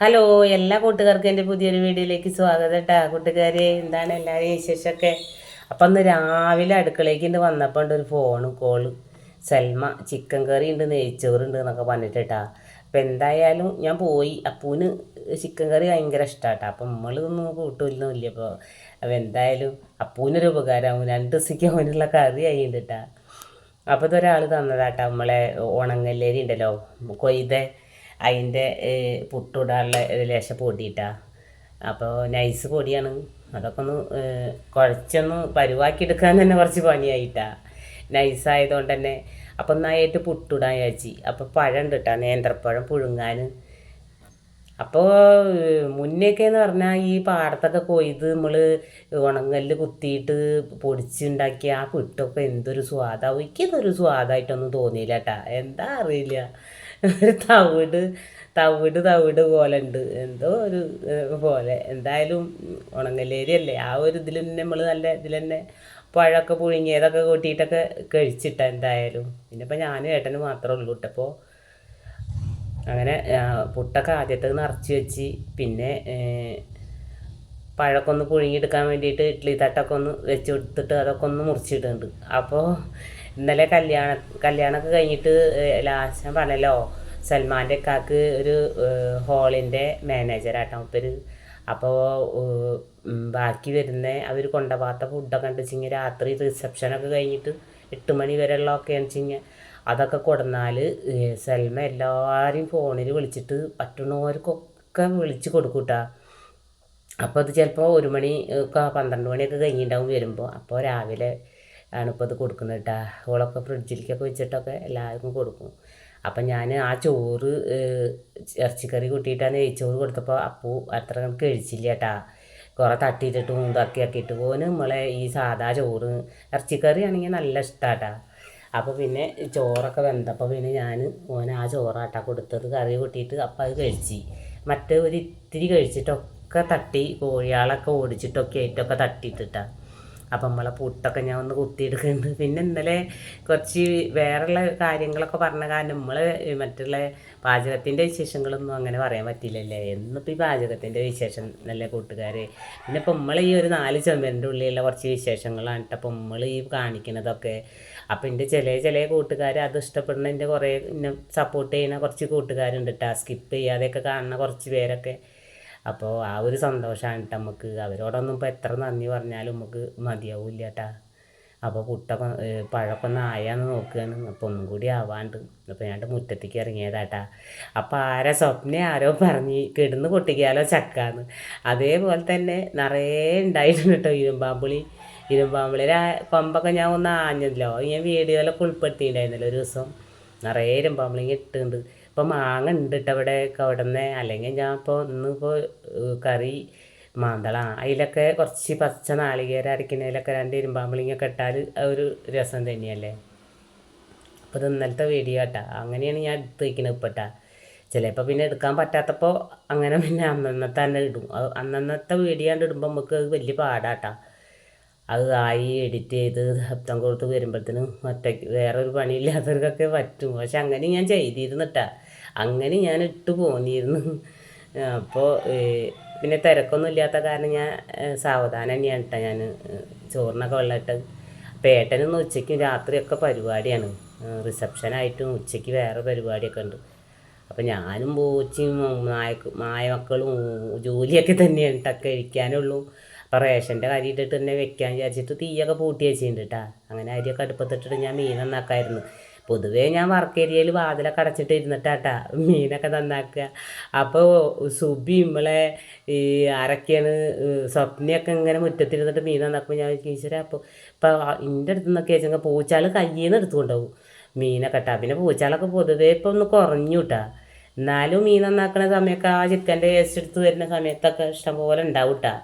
Hello എല്ലാ കൂട്ടുകാർക്കും എന്റെ പുതിയൊരു വീഡിയോയിലേക്ക് സ്വാഗതം കേട്ടോ കൂട്ടുകാരെ എന്താണ് എല്ലാവരെയും വിശേഷമൊക്കെ? അപ്പം അന്ന് രാവിലെ അടുക്കളയ്ക്ക് വന്നപ്പോൾ ഉണ്ട് ഒരു phone call Salma chicken curry ഉണ്ട് നെയ്ച്ചോറുണ്ട് എന്നൊക്കെ പറഞ്ഞിട്ട് കേട്ടാ അപ്പം എന്തായാലും ഞാൻ പോയി. അപ്പൂന് ചിക്കൻ കറി ഭയങ്കര ഇഷ്ടമാട്ടോ അപ്പം നമ്മളിതൊന്നും കൂട്ടൊന്നുമില്ല അപ്പോൾ അപ്പം എന്തായാലും അപ്പൂനൊരു ഉപകാരമാവും രണ്ട് ദിവസത്തേക്ക് അവനുള്ള കറി ആയിട്ടുണ്ട് കേട്ടാ അപ്പോൾ ഇതൊരാൾ തന്നതാട്ടാ നമ്മളെ ഉണങ്ങല്ലേരി ഉണ്ടല്ലോ കൊയ്ത. അതിന്റെ പുട്ടിടാനുള്ള ലേശം പൊടിയിട്ടാ. അപ്പോൾ നൈസ് പൊടിയാണ്. അതൊക്കെ ഒന്ന് കുഴച്ചൊന്ന് പരുവാക്കി എടുക്കാൻ തന്നെ കുറച്ച് പണിയായിട്ടാ. നൈസായതുകൊണ്ട് തന്നെ അപ്പം ഒന്നായിട്ട് പുട്ടിടാൻ വിചാരിച്ചു. അപ്പോൾ പഴം ഉണ്ട് കേട്ടോ നേന്ത്രപ്പഴം പുഴുങ്ങാൻ. അപ്പോൾ മുന്നേക്കെ എന്ന് പറഞ്ഞാൽ ഈ പാടത്തൊക്കെ കൊയ്ത് നമ്മൾ ഉണങ്ങൽ കുത്തിയിട്ട് പൊടിച്ചുണ്ടാക്കിയ ആ പുട്ടൊക്കെ എന്തൊരു സ്വാദാവും എനിക്കിതൊരു സ്വാദായിട്ടൊന്നും തോന്നിയില്ല കേട്ടാ എന്താ അറിയില്ല. തവിട് തവിട് തവിട് പോലെ ഉണ്ട്. എന്തോ ഒരു പോലെ. എന്തായാലും ഉണങ്ങലേരിയല്ലേ. ആ ഒരു ഇതിൽ തന്നെ നമ്മൾ നല്ല ഇതിൽ തന്നെ പഴമൊക്കെ പുഴുങ്ങിയതൊക്കെ കൂട്ടിയിട്ടൊക്കെ കഴിച്ചിട്ട എന്തായാലും. പിന്നെ ഇപ്പം ഞാനും ഏട്ടന് മാത്രമേ ഉള്ളൂ കേട്ടപ്പോൾ അങ്ങനെ പുട്ടൊക്കെ ആദ്യത്തെ നിറച്ച് വെച്ച് പിന്നെ പഴക്കൊന്ന് പുഴുങ്ങിയെടുക്കാൻ വേണ്ടിയിട്ട് ഇഡ്ഡലി തട്ടൊക്കെ ഒന്ന് വെച്ച് കൊടുത്തിട്ട് അതൊക്കെ ഒന്ന് മുറിച്ചിട്ടുണ്ട് അപ്പോൾ ഇന്നലെ കല്യാണ കല്യാണമൊക്കെ കഴിഞ്ഞിട്ട് ലാസ്റ്റ് പറഞ്ഞല്ലോ സൽമാന്റെ കാക്ക് ഒരു ഹോളിന്റെ മാനേജറാട്ടോ മുപ്പര് അപ്പോൾ ബാക്കി വരുന്ന അവർ കൊണ്ടുപോകാത്ത ഫുഡൊക്കെ ഉണ്ട് വെച്ചിങ്ങനെ രാത്രി റിസപ്ഷനൊക്കെ കഴിഞ്ഞിട്ട് എട്ട് മണി വരെയുള്ളതൊക്കെയാണെന്ന് വെച്ചിങ്ങനെ അതൊക്കെ കൊടുന്നാൽ സൽമ എല്ലാവരെയും ഫോണിൽ വിളിച്ചിട്ട് പറ്റുന്നവർക്കൊക്കെ വിളിച്ച് കൊടുക്കൂട്ടാ. അപ്പോൾ അത് ചിലപ്പോൾ ഒരു മണി ഒക്കെ പന്ത്രണ്ട് മണിയൊക്കെ കഴിഞ്ഞിട്ടുണ്ടാവും വരുമ്പോൾ അപ്പോൾ രാവിലെ ആണ് ഇപ്പോൾ ഇത് കൊടുക്കുന്നത് കേട്ടോ ഓളൊക്കെ ഫ്രിഡ്ജിലേക്കൊക്കെ വെച്ചിട്ടൊക്കെ എല്ലാവർക്കും കൊടുക്കും. അപ്പം ഞാൻ ആ ചോറ് ഇറച്ചിക്കറി കൂട്ടിയിട്ടാണ് നെയ്ച്ചോറ് കൊടുത്തപ്പോൾ അപ്പൂ അത്ര കണക്ക് കഴിച്ചില്ല കേട്ടാ കുറേ തട്ടിയിട്ടിട്ടും ഇതാക്കി ആക്കിയിട്ട്. പോലും നമ്മളെ ഈ സാധാ ചോറ് ഇറച്ചിക്കറി ആണെങ്കിൽ നല്ല ഇഷ്ടമാട്ടാ അപ്പോൾ പിന്നെ ചോറൊക്കെ വെന്തപ്പോൾ പിന്നെ ഞാൻ മോനെ ആ ചോറാട്ടാ കൊടുത്തത്. കറി കൂട്ടിയിട്ട് അപ്പം അത് കഴിച്ച്. മറ്റേ ഒരു ഇത്തിരി കഴിച്ചിട്ടൊക്കെ തട്ടി കോഴിയാളൊക്കെ ഓടിച്ചിട്ടൊക്കെ ആയിട്ടൊക്കെ തട്ടിയിട്ടിട്ടാ അപ്പം നമ്മളെ പുട്ടൊക്കെ ഞാൻ ഒന്ന് കുത്തിയെടുക്കുന്നുണ്ട് പിന്നെ ഇന്നലെ കുറച്ച് വേറെയുള്ള കാര്യങ്ങളൊക്കെ പറഞ്ഞ കാരണം നമ്മൾ മറ്റുള്ള പാചകത്തിന്റെ വിശേഷങ്ങളൊന്നും അങ്ങനെ പറയാൻ പറ്റില്ലല്ലേ എന്നിപ്പോൾ ഈ പാചകത്തിന്റെ വിശേഷം നല്ല കൂട്ടുകാരെ? പിന്നെ ഇപ്പം നമ്മൾ ഈ ഒരു നാല് ചെമ്പരന്റെ ഉള്ളിലുള്ള കുറച്ച് വിശേഷങ്ങളാണ് കേട്ടോ. അപ്പം നമ്മൾ ഈ കാണിക്കുന്നതൊക്കെ അപ്പം എന്റെ ചില ചില കൂട്ടുകാർ അത് ഇഷ്ടപ്പെടുന്ന എന്റെ കുറേ സപ്പോർട്ട് ചെയ്യുന്ന കുറച്ച് കൂട്ടുകാരുണ്ട് കേട്ടോ. സ്കിപ്പ് ചെയ്യാതെയൊക്കെ കാണുന്ന കുറച്ച് പേരൊക്കെ. അപ്പോൾ ആ ഒരു സന്തോഷമാണ് കേട്ടോ നമുക്ക് അവരോടൊന്നും ഇപ്പോൾ എത്ര നന്ദി പറഞ്ഞാലും നമുക്ക് മതിയാവില്ല കേട്ടാ അപ്പോൾ പുട്ട പഴമൊക്കെ ഒന്ന് ആയാന്ന് നോക്കുകയാണ് അപ്പോൾ ഒന്നും കൂടി ആവാണ്ട്. അപ്പോൾ ഞാൻ മുറ്റത്തേക്ക് ഇറങ്ങിയതാട്ടാ. അപ്പോൾ ആരാ സ്വപ്ന ആരോ പറഞ്ഞ് കിടന്ന് പൊട്ടിക്കാലോ ചക്കാന്ന്. അതേപോലെ തന്നെ നിറയെ ഉണ്ടായിട്ടുണ്ട് കേട്ടോ ഇരുമ്പാമ്പുളി. ഇരുമ്പാമ്പുളിയുടെ കൊമ്പൊക്കെ ഞാൻ ഒന്ന് ആഞ്ഞല്ലോ ഞാൻ വീഡിയോയിലൊക്കെ ഉൾപ്പെടുത്തിയിട്ടുണ്ടായിരുന്നല്ലോ ഒരു ദിവസം. നിറയെ ഇരുമ്പാമ്പുളി ഇട്ടുണ്ട്. ഇപ്പം മാങ്ങ ഉണ്ട് കേട്ടോ ഇവിടെ അല്ലെങ്കിൽ ഞാൻ ഇപ്പോൾ ഇന്നിപ്പോൾ കറി മാന്തള അതിലൊക്കെ കുറച്ച് പച്ച നാളികേരം അരക്കുന്നതിലൊക്കെ രണ്ട് ഇരുമ്പാമ്പളിങ്ങൊക്കെ ഇട്ടാൽ ഒരു രസം തന്നെയല്ലേ? അപ്പോൾ ഇത് ഇന്നലത്തെ വീഡിയോ കേട്ടാ അങ്ങനെയാണ് ഞാൻ എടുത്ത് വയ്ക്കുന്നത് ഇപ്പോട്ടാ ചിലപ്പോൾ പിന്നെ എടുക്കാൻ പറ്റാത്തപ്പോൾ അങ്ങനെ പിന്നെ അന്നന്നത്തെ തന്നെ ഇടും. അന്നന്നത്തെ വീഡിയോ കണ്ട് ഇടുമ്പോൾ നമുക്ക് അത് വലിയ പാടാട്ടാ. അത് ആയി എഡിറ്റ് ചെയ്ത് ശബ്ദം കൊടുത്ത് വരുമ്പോഴത്തേനും മറ്റേ വേറൊരു പണിയില്ലാത്തവർക്കൊക്കെ പറ്റും. പക്ഷെ അങ്ങനെ ഞാൻ ചെയ്തിരുന്നിട്ടാ. അങ്ങനെ ഞാൻ ഇട്ട് പോന്നിരുന്നു. അപ്പോൾ പിന്നെ തിരക്കൊന്നും ഇല്ലാത്ത കാരണം ഞാൻ സാവധാനം തന്നെയാണ് ഞാൻ ചോറിനൊക്കെ വെള്ളമിട്ട് അപ്പോൾ ഏട്ടനൊന്ന് ഉച്ചയ്ക്കും രാത്രിയൊക്കെ പരിപാടിയാണ്. റിസപ്ഷനായിട്ടും ഉച്ചയ്ക്ക് വേറെ പരിപാടിയൊക്കെ ഉണ്ട്. അപ്പം ഞാനും പൂച്ചയും മായ നായമക്കളും ജോലിയൊക്കെ തന്നെയാണ് ടക്ക് കഴിക്കാനുള്ളൂ. അപ്പം റേഷന്റെ കരി ഇട്ടിട്ട് തന്നെ വെക്കാൻ വിചാരിച്ചിട്ട് തീയൊക്കെ പൂട്ടി വെച്ചിട്ടുണ്ട് കേട്ടാ അങ്ങനെ അരിയൊക്കെ അടുപ്പത്തിട്ടിട്ട് ഞാൻ മീൻ നന്നാക്കായിരുന്നു. പൊതുവേ ഞാൻ വർക്ക് ഏരിയയിൽ വാതിലൊക്കെ അടച്ചിട്ട് ഇരുന്നിട്ടാട്ടാ മീനൊക്കെ നന്നാക്കുക. അപ്പോൾ സുബി നമ്മളെ ഈ ആരൊക്കെയാണ് സ്വപ്നയൊക്കെ ഇങ്ങനെ മുറ്റത്തിരുന്നിട്ട് മീൻ നന്നാക്കുമ്പോൾ ഞാൻ ഈശ്വര അപ്പോൾ ഇപ്പോൾ എന്റെ അടുത്ത് നിന്നൊക്കെ വെച്ചെങ്കിൽ പൂച്ചാൽ കയ്യിൽ നിന്ന് എടുത്തുകൊണ്ടാവും മീനൊക്കെ ഇട്ടാ പിന്നെ പൂച്ചാലൊക്കെ പൊതുവേ ഇപ്പം ഒന്ന് കുറഞ്ഞു എന്നാലും മീൻ നന്നാക്കണ സമയമൊക്കെ ആ ചിക്കന്റെ വേസ്റ്റ് എടുത്ത് വരുന്ന സമയത്തൊക്കെ ഇഷ്ടംപോലെ ഉണ്ടാവും കേട്ടാ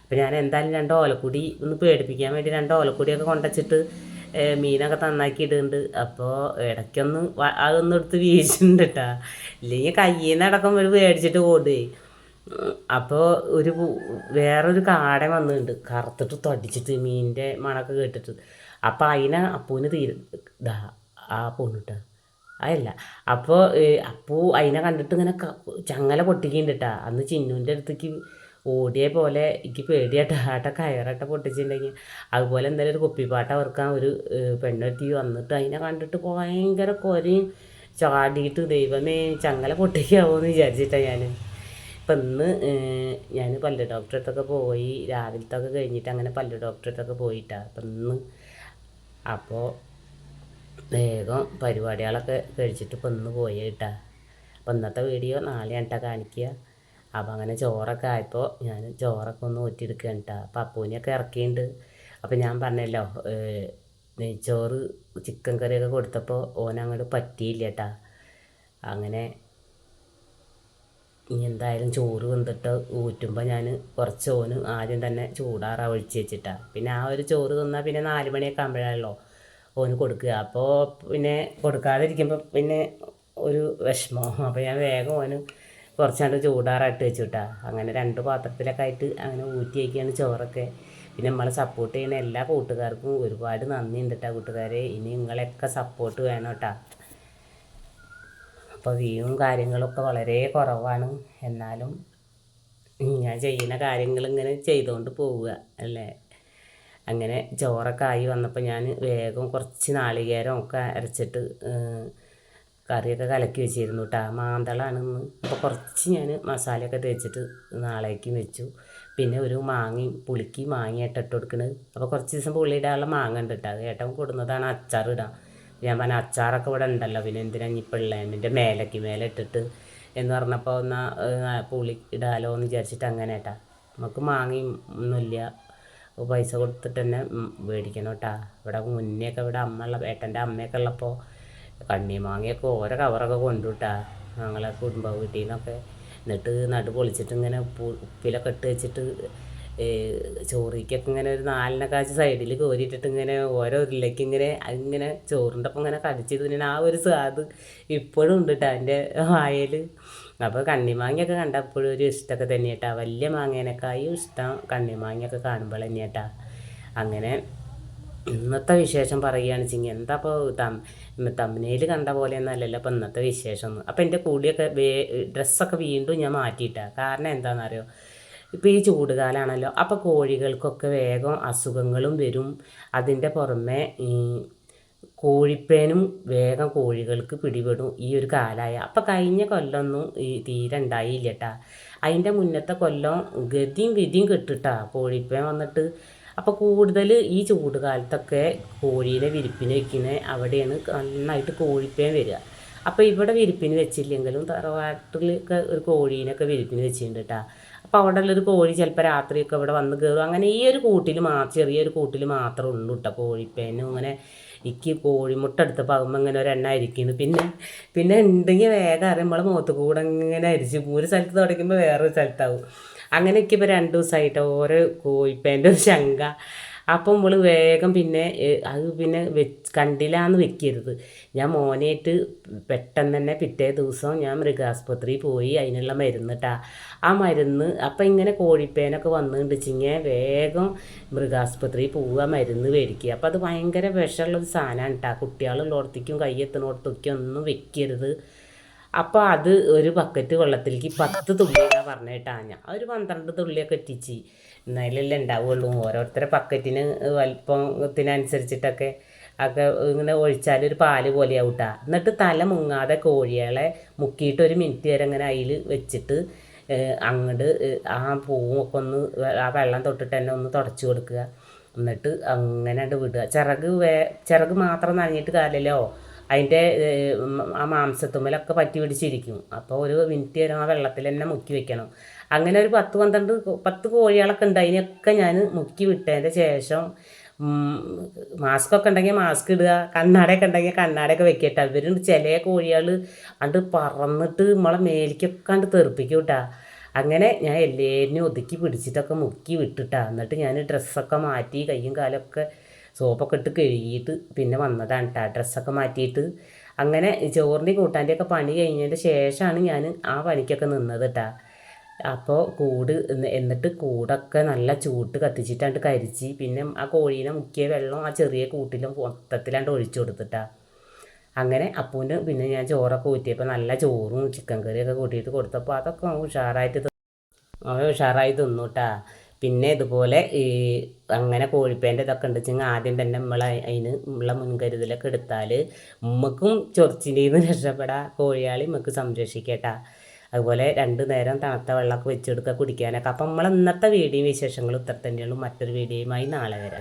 അപ്പം ഞാൻ എന്തായാലും രണ്ട് ഓലക്കുടി ഒന്ന് പേടിപ്പിക്കാൻ വേണ്ടി രണ്ട് ഓലക്കുടിയൊക്കെ കൊണ്ടുവച്ചിട്ട് മീനൊക്കെ നന്നാക്കി ഇടുന്നുണ്ട് അപ്പോൾ ഇടയ്ക്കൊന്ന് അതൊന്നും എടുത്ത് വീശുന്നുണ്ട് കേട്ടാ ഇല്ലെങ്കിൽ കയ്യിൽ നിന്ന് അടക്കം ഒരു പേടിച്ചിട്ട് ഓടുകയെ അപ്പോൾ ഒരു വേറൊരു കാട വന്നിട്ടുണ്ട് കറുത്തിട്ട് തടിച്ചിട്ട് മീനിന്റെ മണമൊക്കെ കേട്ടിട്ട്. അപ്പോൾ അതിനെ അപ്പൂവിന് തീരെ ഇതാ ആ പോണിട്ടാ. അതല്ല അപ്പോൾ അപ്പൂ അതിനെ കണ്ടിട്ട് ഇങ്ങനെ ചങ്ങല പൊട്ടിക്കുന്നുണ്ട് അന്ന് ചിന്നുവിന്റെ അടുത്തേക്ക് ഓടിയ പോലെ എനിക്ക് പേടിയാട്ട. ആട്ട കയറട്ട പൊട്ടിച്ചിട്ടുണ്ടെങ്കിൽ അതുപോലെ എന്തായാലും ഒരു കുപ്പിപ്പാട്ട അവർക്കാൻ ഒരു പെണ്ണെത്തി വന്നിട്ട് അതിനെ കണ്ടിട്ട് ഭയങ്കര കൊരയും. ചാടിയിട്ട് ദൈവമേ ചങ്ങല പൊട്ടിക്കാവോന്ന് വിചാരിച്ചിട്ടാണ് ഞാൻ ഇപ്പം ഇന്ന് ഞാൻ പല്ല് ഡോക്ടറെ പോയി. രാവിലത്തെ ഒക്കെ കഴിഞ്ഞിട്ട് അങ്ങനെ പല്ല് ഡോക്ടറെ അടുത്തൊക്കെ പോയിട്ടാണ് അപ്പം ഇന്ന് അപ്പോൾ വേഗം പരിപാടികളൊക്കെ കഴിച്ചിട്ട് ഇപ്പം ഇന്ന് പോയിട്ടാണ് അപ്പം ഇന്നത്തെ വീഡിയോ നാളെ കേട്ടാ കാണിക്കുക അപ്പം അങ്ങനെ ചോറൊക്കെ ആയപ്പോൾ ഞാൻ ചോറൊക്കെ ഒന്ന് ഊറ്റിയെടുക്കുകയാണ് കേട്ടോ അപ്പം അപ്പൂനെയൊക്കെ ഇറക്കിയിട്ടുണ്ട് അപ്പം ഞാൻ പറഞ്ഞല്ലോ നെയ്ച്ചോറ് ചിക്കൻ കറിയൊക്കെ കൊടുത്തപ്പോൾ ഓനങ്ങോട്ട് പറ്റിയില്ല കേട്ടാ അങ്ങനെ ഇനി എന്തായാലും ചോറ് വന്നിട്ട് ഊറ്റുമ്പോൾ ഞാൻ കുറച്ച് ഓന് ആദ്യം തന്നെ ചൂടാറാ ഒഴിച്ച് വെച്ചിട്ടാ. പിന്നെ ആ ഒരു ചോറ് തിന്നാൽ പിന്നെ നാല് മണിയൊക്കെ ആകുമ്പോഴാണല്ലോ ഓന് കൊടുക്കുക. അപ്പോൾ പിന്നെ കൊടുക്കാതിരിക്കുമ്പോൾ പിന്നെ ഒരു വിഷമം. അപ്പോൾ ഞാൻ വേഗം ഓന് കുറച്ചാണ്ട് ചൂടാറായിട്ട് വെച്ചിട്ടാ. അങ്ങനെ രണ്ട് പാത്രത്തിലൊക്കെ ആയിട്ട് അങ്ങനെ ഊറ്റി വയ്ക്കുകയാണ് ചോറൊക്കെ. പിന്നെ നമ്മളെ സപ്പോർട്ട് ചെയ്യുന്ന എല്ലാ കൂട്ടുകാർക്കും ഒരുപാട് നന്ദി ഉണ്ട് കേട്ടോ കൂട്ടുകാരെ. ഇനി നിങ്ങളെയൊക്കെ സപ്പോർട്ട് വേണം കേട്ടോ അപ്പോൾ വ്യൂവും കാര്യങ്ങളൊക്കെ വളരെ കുറവാണ്. എന്നാലും ഞാൻ ചെയ്യുന്ന കാര്യങ്ങൾ ഇങ്ങനെ ചെയ്തുകൊണ്ട് പോവുക അല്ലേ? അങ്ങനെ ചോറൊക്കെ ആയി വന്നപ്പോൾ ഞാൻ വേഗം കുറച്ച് നാളികേരം ഒക്കെ അരച്ചിട്ട് കറിയൊക്കെ കലക്കി വെച്ചിരുന്നു കേട്ടോ മാന്തളാണ് ഇന്ന് അപ്പോൾ കുറച്ച് ഞാൻ മസാലയൊക്കെ തേച്ചിട്ട് നാളേക്കും വെച്ചു. പിന്നെ ഒരു മാങ്ങയും പുളിക്ക് മാങ്ങയായിട്ട് ഇട്ട് കൊടുക്കണത് അപ്പോൾ കുറച്ച് ദിവസം പുളി ഇടാനുള്ള മാങ്ങ ഉണ്ട് കേട്ടോ അത് ഏട്ടൻ കൊടുക്കുന്നതാണ് അച്ചാർ ഇടാം ഞാൻ പറഞ്ഞ അച്ചാറൊക്കെ ഇവിടെ ഉണ്ടല്ലോ. പിന്നെ എന്തിനാ ഇനിയിപ്പോൾ ഉള്ളതിന്റെ മേലേക്ക് മേലെ ഇട്ടിട്ട് എന്ന് പറഞ്ഞപ്പോൾ എന്നാൽ പുളി ഇടാലോ എന്ന് വിചാരിച്ചിട്ട് അങ്ങനെ ഏട്ടാ നമുക്ക് മാങ്ങയും ഒന്നുമില്ല പൈസ കൊടുത്തിട്ട് തന്നെ മേടിക്കണം കേട്ടാ ഇവിടെ മുന്നെയൊക്കെ ഇവിടെ അമ്മ ഉള്ള ഏട്ടന്റെ അമ്മയൊക്കെ ഉള്ളപ്പോൾ കണ്ണി മാങ്ങയൊക്കെ ഓരോ കവറൊക്കെ കൊണ്ടുവിട്ടാ. ഞങ്ങളെ കുടുംബ വീട്ടിൽ നിന്നൊക്കെ എന്നിട്ട് നടു പൊളിച്ചിട്ട് ഇങ്ങനെ ഉപ്പ് ഉപ്പിലൊക്കെ ഇട്ട് വെച്ചിട്ട് ചോറിക്കൊക്കെ ഇങ്ങനെ ഒരു നാലിനെ കാച്ച് സൈഡിൽ കോരിയിട്ടിട്ട് ഇങ്ങനെ ഓരോ ഉരുളയ്ക്ക് ഇങ്ങനെ അതിങ്ങനെ ചോറിന്റെ ഒപ്പം ഇങ്ങനെ കടിച്ചിട്ട് പിന്നെ ആ ഒരു സ്വാദ് ഇപ്പോഴും ഉണ്ട് കേട്ടോ എന്റെ വായയിൽ അപ്പോൾ കണ്ണിമാങ്ങയൊക്കെ കണ്ടപ്പോഴും ഒരു ഇഷ്ടമൊക്കെ തന്നെ വലിയ മാങ്ങേനേക്കായും ഇഷ്ടം കണ്ണിമാങ്ങയൊക്കെ കാണുമ്പോൾ തന്നെ കേട്ടാ അങ്ങനെ ഇന്നത്തെ വിശേഷം പറയുകയാണ് വെച്ചെങ്കിൽ എന്താ ഇപ്പോൾ തം തമ്മനയിൽ കണ്ട പോലെ ഒന്നല്ലല്ലോ അപ്പോൾ ഇന്നത്തെ വിശേഷം. അപ്പോൾ എന്റെ കൂടിയൊക്കെ വേ ഡ്രസ്സൊക്കെ വീണ്ടും ഞാൻ മാറ്റിയിട്ടാണ് കാരണം എന്താണെന്നറിയോ ഇപ്പോൾ ഈ ചൂടുകാലാണല്ലോ. അപ്പോൾ കോഴികൾക്കൊക്കെ വേഗം അസുഖങ്ങളും വരും. അതിന്റെ പുറമെ ഈ കോഴിപ്പേനും വേഗം കോഴികൾക്ക് പിടിപെടും ഈ ഒരു കാലമായ അപ്പം കഴിഞ്ഞ കൊല്ലമൊന്നും ഈ തീരെ ഉണ്ടായില്ല കേട്ടാ അതിന്റെ മുന്നത്തെ കൊല്ലം ഗതിയും വിധിയും കിട്ടിട്ടാ കോഴിപ്പേൻ വന്നിട്ട് അപ്പോൾ കൂടുതൽ ഈ ചൂട് കാലത്തൊക്കെ കോഴീനെ വിരിപ്പിന് വെക്കുന്ന അവിടെയാണ് നന്നായിട്ട് കോഴിപ്പേൻ വരിക. അപ്പോൾ ഇവിടെ വിരിപ്പിന് വെച്ചില്ലെങ്കിലും തറവാട്ടിലൊക്കെ ഒരു കോഴീനൊക്കെ വിരിപ്പിന് വെച്ചിട്ടുണ്ട് കേട്ടോ അപ്പോൾ അവിടെ ഉള്ളൊരു കോഴി ചിലപ്പോൾ രാത്രിയൊക്കെ ഇവിടെ വന്ന് കയറും അങ്ങനെ ഈ ഒരു കൂട്ടിൽ മാത്രം ചെറിയൊരു കൂട്ടിൽ മാത്രമേ ഉള്ളൂ കേട്ടോ കോഴിപ്പേനും. അങ്ങനെ എനിക്ക് കോഴിമുട്ട എടുത്ത് പകുമ്പോൾ ഇങ്ങനെ ഒരെണ്ണ അരിക്കുന്നു പിന്നെ പിന്നെ ഉണ്ടെങ്കിൽ വേഗം അറിയുമ്പോൾ മുഖത്ത് കൂടെ ഇങ്ങനെ അരിച്ച് ഒരു സ്ഥലത്ത് തുടങ്ങുമ്പോൾ വേറൊരു സ്ഥലത്താവും. അങ്ങനെ ഇപ്പോൾ രണ്ട് ദിവസമായിട്ട് ഓരോ കോഴിപ്പേന്റെ ഒരു ശങ്ക. അപ്പം നമ്മൾ വേഗം പിന്നെ അത് പിന്നെ വെച്ച് കണ്ടില്ലാന്ന് വെക്കരുത്. ഞാൻ മോനായിട്ട് പെട്ടെന്ന് തന്നെ പിറ്റേ ദിവസം ഞാൻ മൃഗാസ്പത്രിയിൽ പോയി അതിനുള്ള മരുന്നിട്ടാ. ആ മരുന്ന് അപ്പം ഇങ്ങനെ കോഴിപ്പേനൊക്കെ വന്നിട്ടുണ്ടെച്ചിങ്ങനെ വേഗം മൃഗാസ്പത്രിയിൽ പോവുക മരുന്ന് മേടിക്കുക അപ്പം അത് ഭയങ്കര വിഷമുള്ളൊരു സാധനമാണ് കേട്ടോ കുട്ടികളുള്ളോടത്തേക്കും കയ്യെത്തുന്നിടത്തേക്കും ഒന്നും വെക്കരുത്. അപ്പോൾ അത് ഒരു ബക്കറ്റ് വെള്ളത്തിലേക്ക് പത്ത് തുള്ളിയാണ് പറഞ്ഞിട്ടാ. ഞാൻ ഒരു പന്ത്രണ്ട് തുള്ളിയൊക്കെ എത്തിച്ച് എന്നാലല്ലേ ഉണ്ടാവുള്ളൂ ഓരോരുത്തരെ ബക്കറ്റിന് വലിപ്പത്തിനനുസരിച്ചിട്ടൊക്കെ ഒക്കെ ഇങ്ങനെ ഒഴിച്ചാൽ ഒരു പാൽ പോലെയാവൂട്ടാ. എന്നിട്ട് തല മുങ്ങാതെ കോഴികളെ മുക്കിയിട്ട് ഒരു മിനിറ്റ് വരെ അങ്ങനെ അതിൽ വെച്ചിട്ട് അങ്ങോട്ട് ആ പൂവൊക്കെ ഒന്ന് ആ വെള്ളം തൊട്ടിട്ട് തന്നെ ഒന്ന് തുടച്ചു കൊടുക്കുക. എന്നിട്ട് അങ്ങനെ വിടുക. ചിറക് വേ ചിറക് മാത്രം നനഞ്ഞിട്ട് കാര്യമല്ലോ അതിന്റെ ആ മാംസത്തുമ്മലൊക്കെ പറ്റി പിടിച്ചിരിക്കും. അപ്പോൾ ഒരു മിനിറ്റ് വരും ആ വെള്ളത്തിൽ തന്നെ മുക്കി വെക്കണം. അങ്ങനെ ഒരു പത്ത് പന്ത്രണ്ട് പത്ത് കോഴികളൊക്കെ ഉണ്ട്. അതിനൊക്കെ ഞാൻ മുക്കി വിട്ടതിന്റെ ശേഷം മാസ്ക് ഒക്കെ ഉണ്ടെങ്കിൽ മാസ്ക് ഇടുക കണ്ണാടയൊക്കെ ഉണ്ടെങ്കിൽ കണ്ണാടയൊക്കെ വെക്കട്ടെ ഇവർ ചില കോഴികൾ അണ്ട് പറന്നിട്ട് നമ്മളെ മേലിക്കൊക്കെ അണ്ട് തെറിപ്പിക്കും കേട്ടാ. അങ്ങനെ ഞാൻ എല്ലാവരിനും ഒതുക്കി പിടിച്ചിട്ടൊക്കെ മുക്കി വിട്ടിട്ടാ. എന്നിട്ട് ഞാൻ ഡ്രസ്സൊക്കെ മാറ്റി കയ്യും കാലൊക്കെ സോപ്പൊക്കെ ഇട്ട് കഴുകിയിട്ട് പിന്നെ വന്നതാണ് കേട്ടോ ഡ്രസ്സൊക്കെ മാറ്റിയിട്ട് അങ്ങനെ ചോറിന്റെ കൂട്ടാന്റെയൊക്കെ പണി കഴിഞ്ഞതിന്റെ ശേഷമാണ് ഞാൻ ആ പണിക്കൊക്കെ നിന്നത് കേട്ടോ അപ്പോൾ കൂട് എന്നിട്ട് കൂടൊക്കെ നല്ല ചൂട്ട് കത്തിച്ചിട്ടാണ്ട് കരിച്ച് പിന്നെ ആ കോഴീനെ മുക്കിയ വെള്ളം ആ ചെറിയ കൂട്ടിലും മൊത്തത്തിലാണ്ട് ഒഴിച്ചു കൊടുത്തിട്ടാ അങ്ങനെ അപ്പൂന് പിന്നെ ഞാൻ ചോറൊക്കെ ഊറ്റിയപ്പോൾ നല്ല ചോറും ചിക്കൻ കറിയൊക്കെ കൂട്ടിയിട്ട് കൊടുത്തപ്പോൾ അതൊക്കെ ഉഷാറായിട്ട്. അവൻ ഉഷാറായി തിന്നു കേട്ടാ പിന്നെ ഇതുപോലെ ഈ അങ്ങനെ കോഴിപ്പേന്റെ ഇതൊക്കെ ഉണ്ട്. വെച്ചെങ്കിൽ ആദ്യം തന്നെ നമ്മൾ അതിന് ഉള്ള മുൻകരുതലൊക്കെ എടുത്താൽ ഉമ്മക്കും ചൊറിച്ചിന്റെ നിന്ന് രക്ഷപ്പെടാം. കോഴിയാളി ഉമ്മക്ക് സംരക്ഷിക്കട്ടാ. അതുപോലെ രണ്ട് നേരം തണുത്ത വെള്ളമൊക്കെ വെച്ചെടുക്കുക കുടിക്കാനൊക്കെ. അപ്പം നമ്മൾ ഇന്നത്തെ വീഡിയോ വിശേഷങ്ങളും ഇത്ര തന്നെയുള്ളൂ മറ്റൊരു വീഡിയോയുമായി നാളെ വരാം.